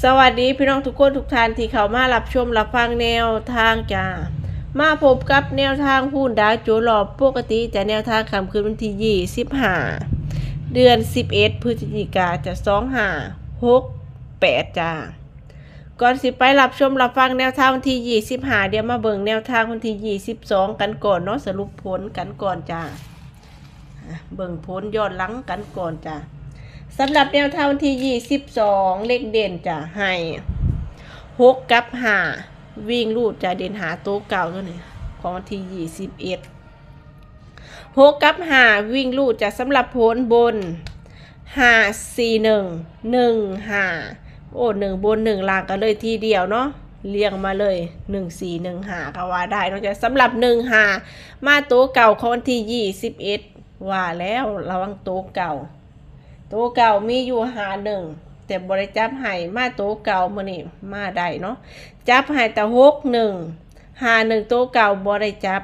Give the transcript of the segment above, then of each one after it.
สวัสดีพี่น้องทุกคนทุกท่านที่เข้ามารับชมรับฟังแนวทางจ้ามาพบกับแนวทางหุ้นดาวโจรอบปกติจะแนวทางคำคืนวันที่ยี่สิบห้าเดือนสิบเอ็ดพฤศจิกาจะสองห้าหกแปดจ้าก่อนสิไปรับชมรับฟังแนวทางวันที่ยี่สิบห้าเดี๋ยวมาเบิ่งแนวทางวันที่ยี่สิบสองกันก่อนเนาะสรุปผลกันก่อนจ้าเบิ่งผลย้อนหลังกันก่อนจ้า สำหรับแนวทางวันที่ 22 เลขเด่นจะให้หกกับห้าวิ่งรูดจะเด่นหาตัวเก่าตัวนี้ของวันที่ 21 หกกับห้าวิ่งรูดจะสำหรับผลบนห้าสี่หนึ่งหนึ่งห้าโอ้หนึ่งบนหนึ่งล่างกันเลยทีเดียวเนาะเรียงมาเลยหนึ่งสี่หนึ่งหาก็ว่าได้นอกจากสำหรับหนึ่งหามาตัวเก่าของวันที่ 21 ว่าแล้วระวังตัวเก่า ตัวเก่ามีอยู่หาหนึ่งแต่บริจับให้มาตัวเก่ามือนี่มาได้เนาะจับให้แต่หกหนึ่งหาหนึ่งตัวเก่าบริจับ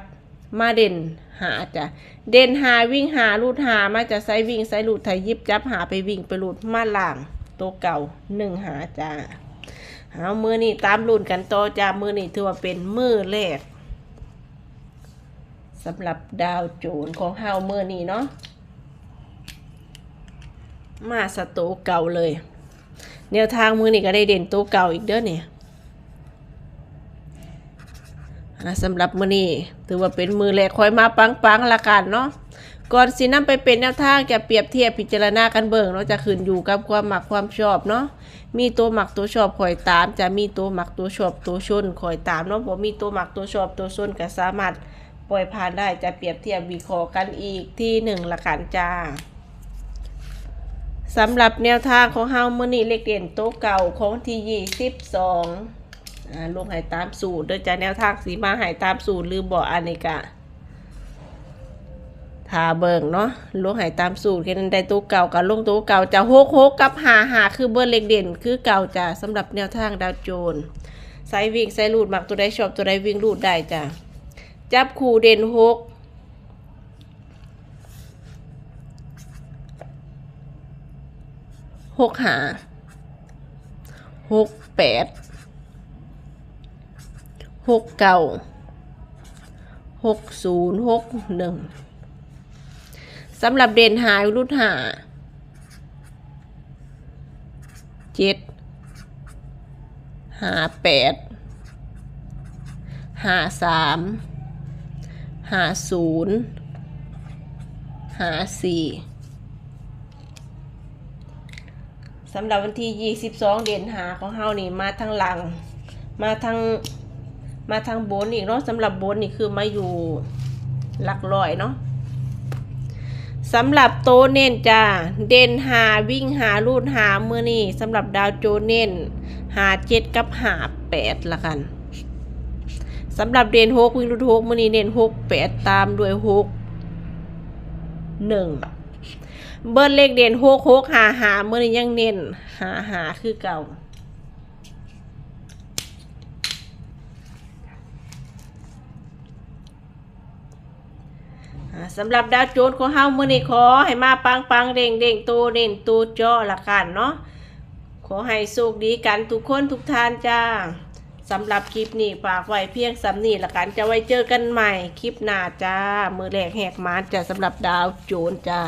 มาเด่นหาจ้ะเด่นหาวิ่งหาลูดหามาจะใส่วิ่งใส่ลูดไทยยิบจับหาไปวิ่งไปลูดมาล่างตัวเก่าหนึ่งหาจ้าเอามือนี่ตามรุ่นกันต่อจ้ามือนี่ถือว่าเป็นมือแรกสำหรับดาวโจนของเฮามือนี่เนาะ มาสตวเก่าเลย แนวทางมือนี่ก็ได้เด่นตัวเก่าอีกเด้อเนี่ยสำหรับมือนี่ถือว่าเป็นมือแรกคอยมาปังๆละกันเนาะก่อนสินำไปเป็นแนวทางจะเปรียบเทียบพิจารณากันเบิ่งเนาะจะขึ้นอยู่กับความหมักความชอบเนาะมีตัวหมักตัวชอบคอยตาม จะมีตัวหมักตัวชอบตัวชนคอยตามเนาะผมมีตัวหมักตัวชอบตัวชนก็สามารถปล่อยผ่านได้จะเปรียบเทียบวิเคราะห์กันอีกที่หนึ่งละกันจ้า สำหรับแนวทางของเฮามื้อนี้เลขเด่นโต๊ะเก่าของวันที่22อ่าลงหายตามสูตรโดยจะแนวทางสีมาหายตามสูตรหรือบ่อันนี้กะทาเบิงเนาะลงหายตามสูตรแค่นั้นได้โต๊ะเก่ากับลงโต๊ะเก่าจะโฮกโฮกกับหาหาคือเบอร์เลขเด่น คือเก่าจ้ะสำหรับแนวทางดาวโจนไซวิ่งไซรูดมักตัวใดชอบตัวใดวิ่งรูดได้จ้ะจับคู่เด่นหก หกหาหกแปดหกเก้าหกศูนย์หกหนึ่งสำหรับเด่นหายรุ่นหาเจ็ดหาแปดหาสามหาศูนย์หาสี่ สำหรับวันที่ 22 เดือนหาของเฮานี่มาทางหลัง มาทางมาทางบนอีกเนาะสำหรับบนนี่คือมาอยู่หลักร้อยเนาะสำหรับโตเน้นจ้าเด่นหาวิ่งหารูดหามือนี่สำหรับดาวโจเน้นหาเจ็ดกับหาแปดละกันสำหรับเด่นหกวิ่งรูดหกมือนี่เน้นหกแปดตามด้วยหกหนึ่ง เบิร์เลขเด่นหกหกหาหาเมื่อนี้ยังเน้นหาหาคือเก่าสำหรับดาวโจนของเฮามื่อนี้ขอให้มาปังปังเด้งเด้งโตเด่นโตเจาะละกันเนาะขอให้โชคดีกันทุกคนทุกท่านจ้าสำหรับคลิปนี้ฝากไว้เพียงสำนีละกันจะไว้เจอกันใหม่คลิปหน้าจ้า มือแรกแหกมาจะสำหรับดาวโจนจ้า